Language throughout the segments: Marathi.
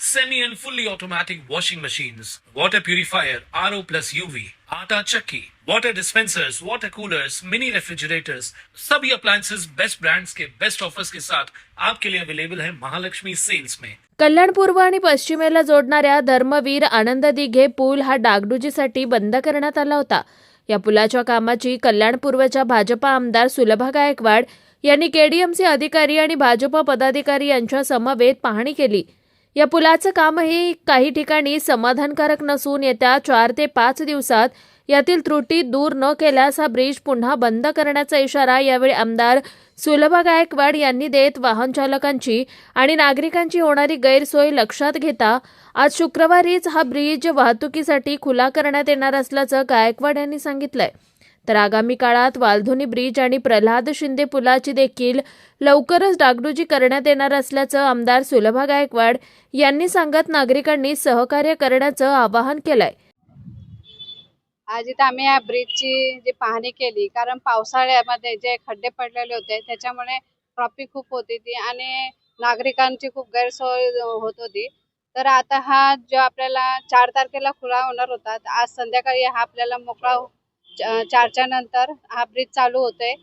semi and fully automatic washing machines, water purifier, RO plus UV, आटा चक्की, water dispensers, water coolers, mini refrigerators, सभी appliances बेस्ट brands के बेस्ट ऑफर्स के साथ आपके लिए अवेलेबल है महालक्ष्मी सेल्स में कल्याण पूर्व आणि पश्चिमेला जोडणाऱ्या धर्मवीर आनंद दिघे पूल हा डागडुजीसाठी बंद करण्यात आला होता. या पुलाच्या कामाची कल्याण पूर्वच्या भाजपा आमदार सुलभा गायकवाड यांनी केडीएमसी अधिकारी आणि भाजपा पदाधिकारी यांच्या समवेत पाहणी केली. या पुलाचं कामही काही ठिकाणी समाधानकारक नसून येत्या चार ते पाच दिवसात यातील त्रुटी दूर न केल्यास हा ब्रिज पुन्हा बंद करण्याचा इशारा यावेळी आमदार सुलभा गायकवाड यांनी देत वाहन चालकांची आणि नागरिकांची होणारी गैरसोय लक्षात घेता आज शुक्रवारीच हा ब्रिज वाहतुकीसाठी खुला करण्यात येणार असल्याचं गायकवाड यांनी सांगितलंय. तर आगामी काळात वालधुनी ब्रिज आणि प्रल्हाद शिंदे पुलाची देखील लवकरच डागडुजी करण्यात येणार असल्याचं आमदार सुलभा गायकवाड यांनी सांगत नागरिकांनी सहकार्य करण्याचं आवाहन केलंय. आज इथं आम्ही या ब्रिजची जी पाहणी केली कारण पावसाळ्यामध्ये जे खड्डे पडलेले होते त्याच्यामुळे ट्रॉफिक खूप होती ती आणि नागरिकांची खूप गैरसोय होत होती. तर आता हा जो आपल्याला चार तारखेला खुला होणार होता आज संध्याकाळी हा आपल्याला मोकळा चारच्या नंतर हा ब्रिज चालू होतोय.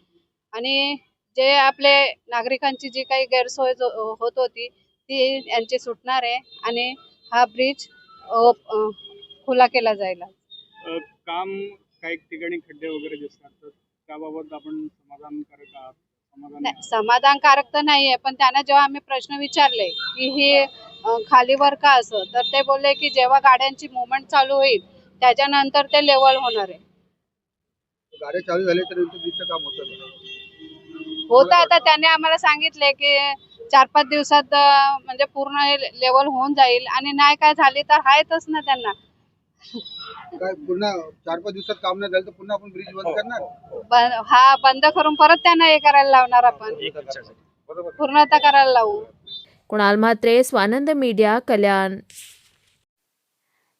आणि जे आपले नागरिकांची जी काही गैरसोय होत होती ती यांची सुटणार आहे आणि हा ब्रिज खुला केला जाईल. काम काही ठिकाणी खड्डे वगैरे दिसतात त्याबाबत आपण समाधानकारक आहात? नाही, समाधानकारक तर नाहीये पण त्यांना जेव्हा आम्ही प्रश्न विचारले की ही खालीवर का असं तर ते बोलले की जेव्हा गाड्यांची मुवमेंट चालू होईल त्याच्यानंतर ते लेवल होणार आहे. गाड्या चालू झाल्या तर ब्रिजचं काम होतं का? होत आहे तर त्याने आम्हाला सांगितले की चार पाच दिवसात म्हणजे पूर्ण लेवल होऊन जाईल. आणि नाही काय झाली तर आहेतच ना त्यांना. काय पुन्हा चार पाच दिवसात काम नाही झालं तर पुन्हा आपण ब्रिज बंद करणार? ब- हा बंद करून परत त्यांना हे करायला लावणार आपण. पूर्णता करायला लावू. कुणाल म्हात्रे स्वानंद मीडिया कल्याण.